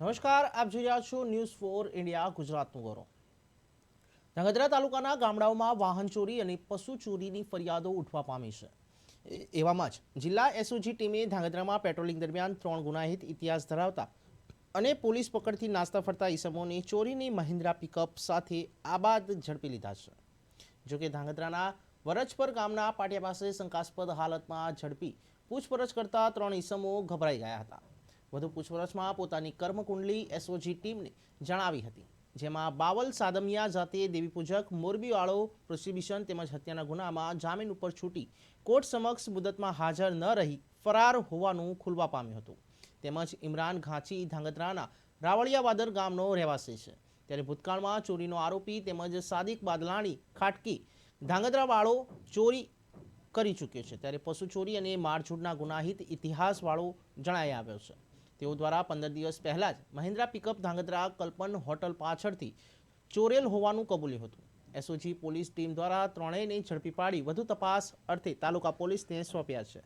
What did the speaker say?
નમસ્કાર, આપ જોઈ રહ્યા છો ન્યૂઝ ફોર ઇન્ડિયા ગુજરાતનું ગૌરવ. ધ્રાંગધ્રા તાલુકાના ગામડાઓમાં વાહન ચોરી અને પશુ ચોરીની ફરિયાદો ઉઠવા પામી છે. એવામાં જ જિલ્લા એસઓજી ટીમે ધ્રાંગધ્રામાં પેટ્રોલિંગ દરમિયાન ત્રણ ગુનાહિત ઇતિહાસ ધરાવતા અને પોલીસ પકડથી નાસ્તા ફરતા ઈસમોને ચોરીની મહિન્દ્રા પિકઅપ સાથે આબાદ ઝડપી લીધા છે. જોકે ધ્રાંગધ્રાના વરજપર ગામના પાટિયા પાસે શંકાસ્પદ હાલતમાં ઝડપી પૂછપરછ કરતા ત્રણ ઈસમો ગભરાઈ ગયા હતા. વધુ પૂછપરછમાં પોતાની કર્મકુંડલી એસઓજી ટીમને જણાવી હતી, જેમાં બાવલ સાદમિયા જાતે દેવીપૂજક મોરબીવાળો પ્રોસિબિશન તેમજ હત્યાના ગુનામાં જામીન ઉપર છૂટી કોર્ટ સમક્ષ મુદતમાં હાજર ન રહી ફરાર હોવાનું ખુલવા પામ્યું હતું. તેમજ ઇમરાન ઘાંચી ધાંગધ્રાના રાવળિયાવાદર ગામનો રહેવાસી છે. ત્યારે ભૂતકાળમાં ચોરીનો આરોપી તેમજ સાદિક બાદલાણી ખાટકી ધાંગધ્રાવાળો ચોરી કરી ચૂક્યો છે. ત્યારે પશુ ચોરી અને મારઝૂડના ગુનાહિત ઇતિહાસવાળો જણાઈ આવ્યો છે. તેઓ દ્વારા પંદર દિવસ પહેલાં જ મહિન્દ્રા પિકઅપ ધાંગધ્રા કલ્પન હોટલ પાછળથી ચોરેલ હોવાનું કબૂલ્યું હતું. એસઓજી પોલીસ ટીમ દ્વારા ત્રણેયને ઝડપી પાડી વધુ તપાસ અર્થે તાલુકા પોલીસને સોંપ્યા છે.